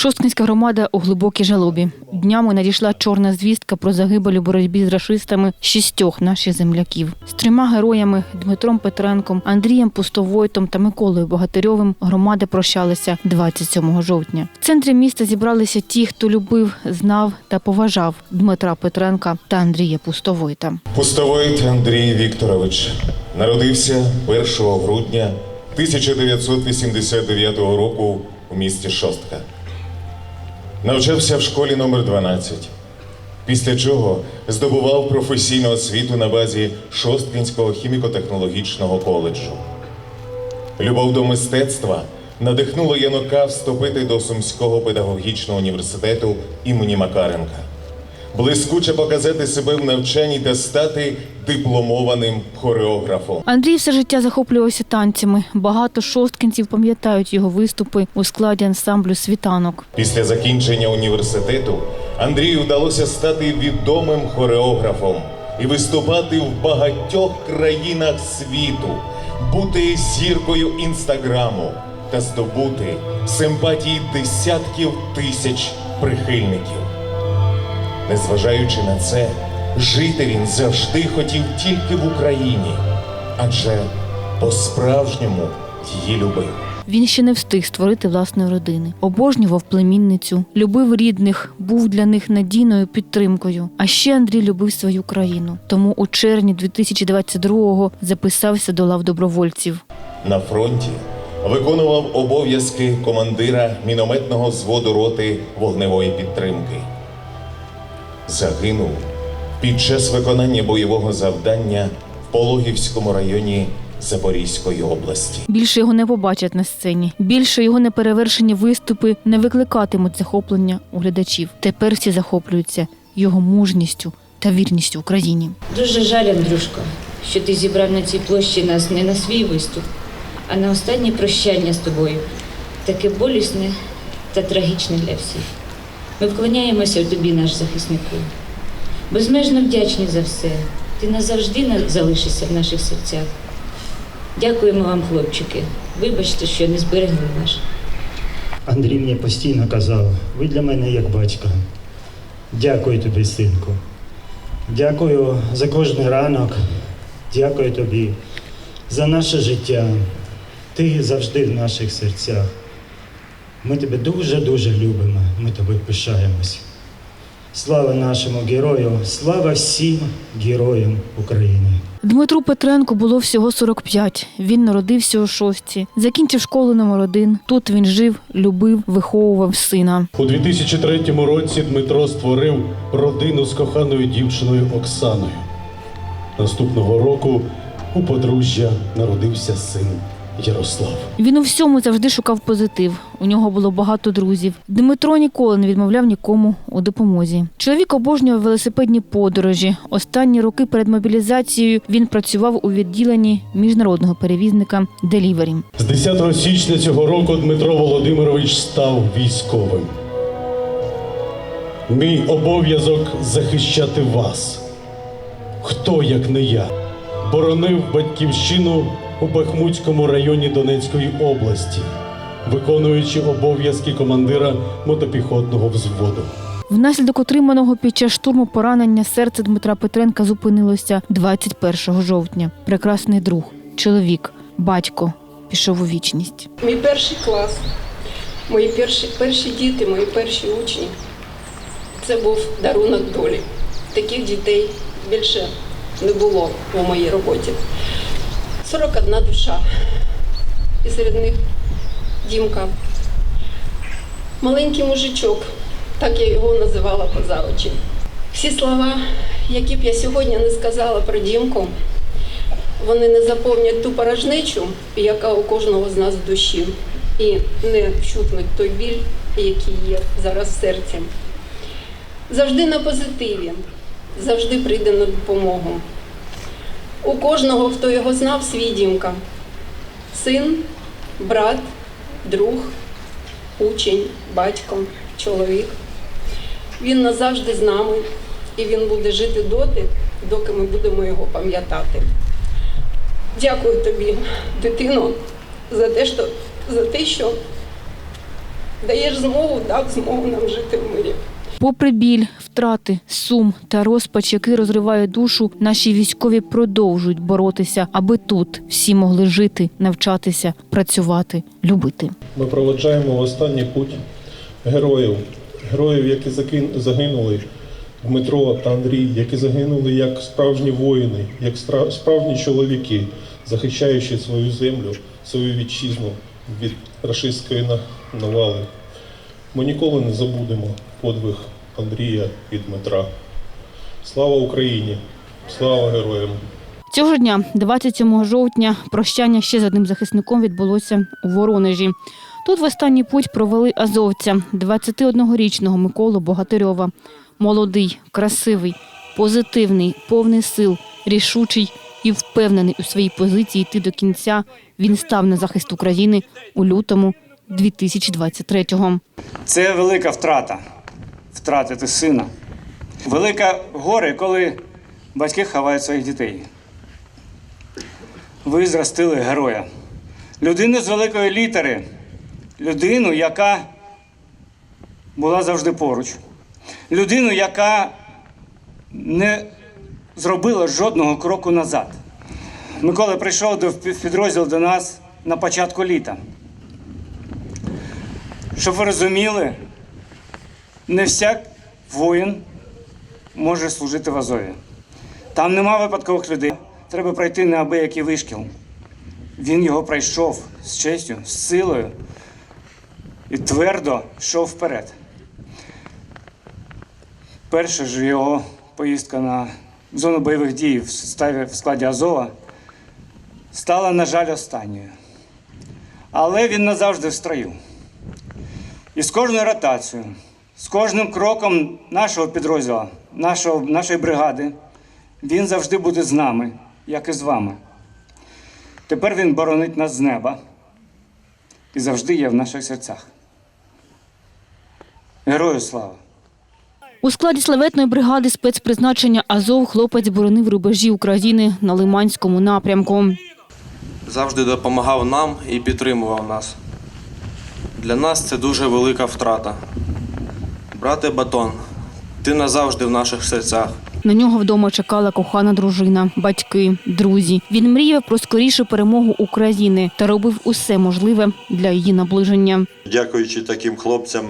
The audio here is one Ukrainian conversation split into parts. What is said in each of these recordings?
Шосткинська громада у глибокій жалобі. Днями надійшла чорна звістка про загибель у боротьбі з рашистами шістьох наших земляків. З трьома героями Дмитром Петренком, Андрієм Пустовойтом та Миколою Богатирьовим громади прощалися 27 жовтня. В центрі міста зібралися ті, хто любив, знав та поважав Дмитра Петренка та Андрія Пустовойта. Пустовойт Андрій Вікторович народився 1 грудня 1989 року у місті Шостка. Навчався в школі номер 12, після чого здобував професійну освіту на базі Шосткінського хіміко-технологічного коледжу. Любов до мистецтва надихнула Янука вступити до Сумського педагогічного університету імені Макаренка, блискуче показати себе в навчанні та стати дипломованим хореографом. Андрій все життя захоплювався танцями. Багато шосткинців пам'ятають його виступи у складі ансамблю світанок. Після закінчення університету Андрію вдалося стати відомим хореографом і виступати в багатьох країнах світу, бути зіркою інстаграму та здобути симпатії десятків тисяч прихильників. Незважаючи на це, жити він завжди хотів тільки в Україні, адже по-справжньому її любив. Він ще не встиг створити власної родини, обожнював племінницю, любив рідних, був для них надійною підтримкою. А ще Андрій любив свою країну. Тому у червні 2022-го записався до лав добровольців. На фронті виконував обов'язки командира мінометного взводу роти вогневої підтримки. Загинув під час виконання бойового завдання в Пологівському районі Запорізької області. Більше його не побачать на сцені. Більше його неперевершені виступи не викликатимуть захоплення у глядачів. Тепер всі захоплюються його мужністю та вірністю Україні. Дуже жаль, Андрюшко, що ти зібрав на цій площі нас не на свій виступ, а на останнє прощання з тобою. Таке болісне та трагічне для всіх. Ми вклоняємося тобі, наш захиснику. Безмежно вдячні за все. Ти назавжди на- залишишся в наших серцях. Дякуємо вам, хлопчики. Вибачте, що не зберегли ваш. Андрій мені постійно казав, ви для мене як батько. Дякую тобі, синку. Дякую за кожний ранок. Дякую тобі за наше життя. Ти завжди в наших серцях. Ми тебе дуже-дуже любимо. Ми тобою пишаємось. Слава нашому герою, слава всім героям України. Дмитру Петренку було всього 45. Він народився у шості, закінчив школу номер один. Тут він жив, любив, виховував сина. У 2003 році Дмитро створив родину з коханою дівчиною Оксаною. Наступного року у подружжя народився син Ярослав. Він у всьому завжди шукав позитив. У нього було багато друзів. Дмитро ніколи не відмовляв нікому у допомозі. Чоловік обожнював велосипедні подорожі. Останні роки перед мобілізацією він працював у відділенні міжнародного перевізника Делівері. З 10 січня цього року Дмитро Володимирович став військовим. Мій обов'язок захищати вас. Хто, як не я, боронив батьківщину у Бахмутському районі Донецької області, виконуючи обов'язки командира мотопіхотного взводу. Внаслідок отриманого під час штурму поранення серце Дмитра Петренка зупинилося 21 жовтня. Прекрасний друг, чоловік, батько пішов у вічність. Мій перший клас, мої перші, перші діти, мої перші учні. Це був дарунок долі. Таких дітей більше не було у моїй роботі. 41 душа. І серед них Дімка. Маленький мужичок, так я його називала поза очі. Всі слова, які б я сьогодні не сказала про Дімку, вони не заповнять ту порожнечу, яка у кожного з нас в душі, і не вщухнуть той біль, який є зараз в серці. Завжди на позитиві, завжди прийде на допомогу. У кожного, хто його знав, свій дімка. Син, брат, друг, учень, батько, чоловік. Він назавжди з нами, і він буде жити доти, доки ми будемо його пам'ятати. Дякую тобі, дитино, за те, що, за те, що даєш змогу, дав змогу нам жити в мирі. Попри біль, втрати, сум та розпач, який розриває душу, наші військові продовжують боротися, аби тут всі могли жити, навчатися, працювати, любити. Ми проведжаємо останній путь героїв, героїв, які загинули Дмитро та Андрій, які загинули як справжні воїни, як справжні чоловіки, захищаючи свою землю, свою вітчизну від рашистської навали. Ми ніколи не забудемо подвиг Андрія і Дмитра. Слава Україні! Слава героям! Цього ж дня, 27 жовтня, прощання ще з одним захисником відбулося у Воронежі. Тут в останній путь провели азовця, 21-річного Миколу Богатирьова. Молодий, красивий, позитивний, повний сил, рішучий і впевнений у своїй позиції йти до кінця. Він став на захист України у лютому 2023-го. Це велика втрата втратити сина. Велике горе, коли батьки ховають своїх дітей. Ви зростили героя. Людину з великої літери, людину, яка була завжди поруч. Людину, яка не зробила жодного кроку назад. Микола прийшов до підрозділ до нас на початку літа. Щоб ви розуміли, не всяк воїн може служити в Азові. Там нема випадкових людей. Треба пройти неабиякий вишкіл. Він його пройшов з честю, з силою і твердо йшов вперед. Перша ж його поїздка на зону бойових дій в складі Азова стала, на жаль, останньою. Але він назавжди в строю. І з кожною ротацією, з кожним кроком нашого підрозділу, нашого, нашої бригади, він завжди буде з нами, як і з вами. Тепер він боронить нас з неба і завжди є в наших серцях. Герою слава! У складі славетної бригади спецпризначення Азов хлопець боронив рубежі України на Лиманському напрямку. завжди допомагав нам і підтримував нас. Для нас це дуже велика втрата. Брате Батон, ти назавжди в наших серцях. На нього вдома чекала кохана дружина, батьки, друзі. Він мріяв про скорішу перемогу України та робив усе можливе для її наближення. Дякуючи таким хлопцям,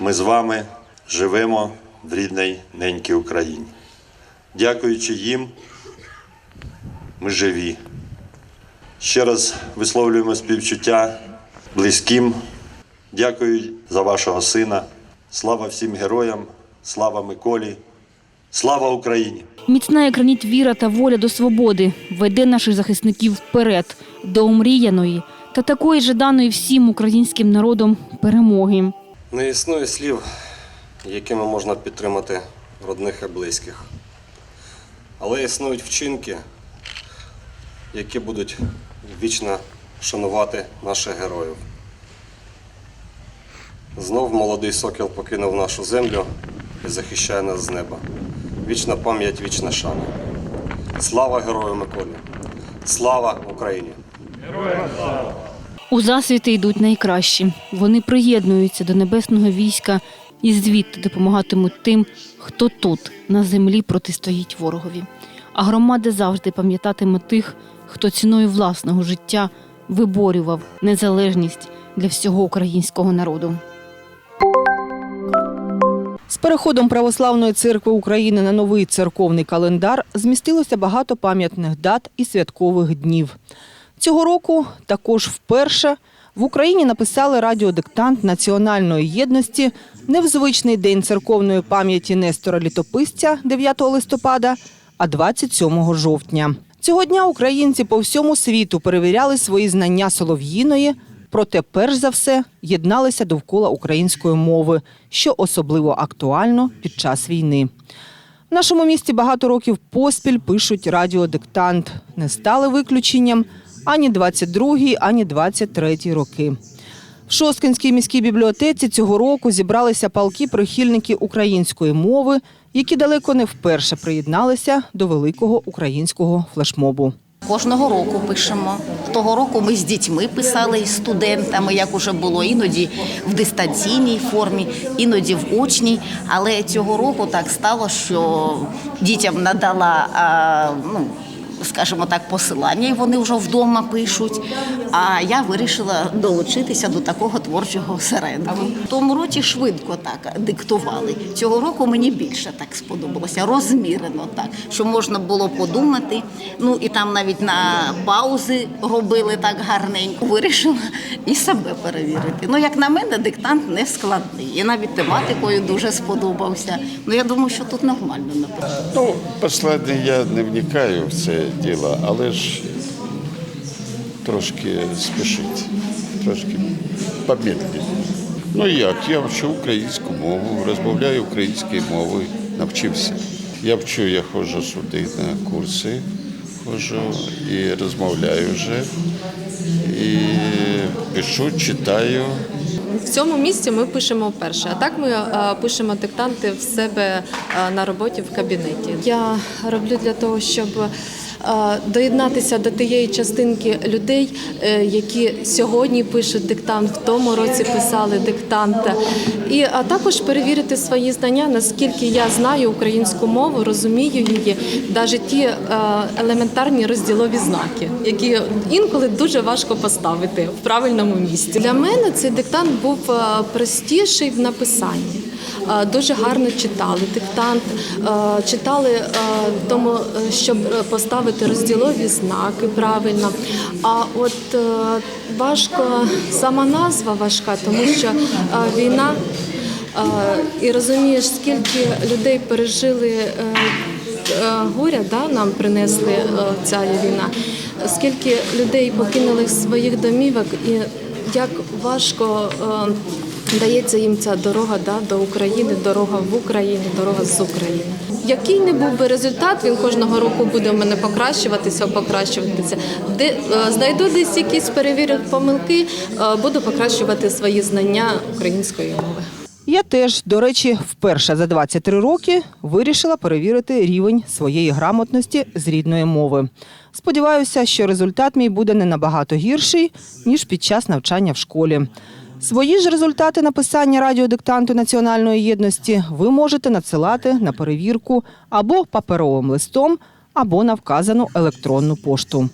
ми з вами живемо в рідній ненькій Україні. Дякуючи їм, ми живі. Ще раз висловлюємо співчуття близьким. Дякую за вашого сина. Слава всім героям, слава Миколі, слава Україні! Міцна як граніт віра та воля до свободи веде наших захисників вперед до омріяної та такої жаданої всім українським народом перемоги. Не існує слів, якими можна підтримати родних і близьких. Але існують вчинки, які будуть вічно шанувати наших героїв. Знов молодий сокіл покинув нашу землю і захищає нас з неба. Вічна пам'ять, вічна шана. Слава герою Миколі! Слава Україні! Героям У засвіти йдуть найкращі. Вони приєднуються до небесного війська і звідти допомагатимуть тим, хто тут, на землі, протистоїть ворогові. А громада завжди пам'ятатиме тих, хто ціною власного життя виборював незалежність для всього українського народу. Переходом Православної церкви України на новий церковний календар змістилося багато пам'ятних дат і святкових днів. Цього року також вперше в Україні написали радіодиктант національної єдності не в звичний день церковної пам'яті Нестора Літописця 9 листопада, а 27 жовтня. Цього дня українці по всьому світу перевіряли свої знання солов'їної, проте перш за все єдналися довкола української мови, що особливо актуально під час війни. В нашому місті багато років поспіль пишуть радіодиктант. Не стали виключенням ані 22-й, ані 23-й роки. В Шосткинській міській бібліотеці цього року зібралися палки прихильники української мови, які далеко не вперше приєдналися до великого українського флешмобу. Кожного року пишемо. Того року ми з дітьми писали і студентами, як уже було іноді в дистанційній формі, іноді в очній. Але цього року так стало, що дітям надала. Ну, Скажімо так, посилання, і вони вже вдома пишуть. А я вирішила долучитися до такого творчого осередку. В тому році швидко так диктували. Цього року мені більше так сподобалося, розмірено так, що можна було подумати. Ну і там навіть на паузи робили так гарненько. Вирішила і себе перевірити. Ну, як на мене, диктант не складний. І навіть тематикою дуже сподобався. Ну я думаю, що тут нормально написано. Ну, послання я не вникаю в це діло, але ж трошки спішить, трошки помедленнее. Ну як, я вчу українську мову, розмовляю українською мовою, навчився. Я вчу, я ходжу сюди на курси, ходжу і розмовляю вже. І пишу, читаю. В цьому місці ми пишемо вперше, а так ми е, пишемо диктанти в себе е, на роботі в кабінеті. Я роблю для того, щоб доєднатися до тієї частинки людей, е, які сьогодні пишуть диктант, в тому році писали диктант, і а також перевірити свої знання, наскільки я знаю українську мову, розумію її, навіть ті е, елементарні розділові знаки, які інколи дуже важко поставити в правильному місці. Для мене цей диктант був е, простіший в написанні. Е, Дуже гарно читали диктант, е, читали е, тому, щоб поставити розділові знаки правильно. А от важко сама назва важка, тому що війна і розумієш, скільки людей пережили. Горя да, нам принесли ця війна. Скільки людей покинули своїх домівок, і як важко дається їм ця дорога да, до України, дорога в Україну, дорога з України. Який не був би результат, він кожного року буде в мене покращуватися, покращуватися. Де е, знайду десь якісь перевірю помилки, е, буду покращувати свої знання української мови. Я теж, до речі, вперше за 23 роки вирішила перевірити рівень своєї грамотності з рідної мови. Сподіваюся, що результат мій буде не набагато гірший, ніж під час навчання в школі. Свої ж результати написання радіодиктанту національної єдності ви можете надсилати на перевірку або паперовим листом, або на вказану електронну пошту.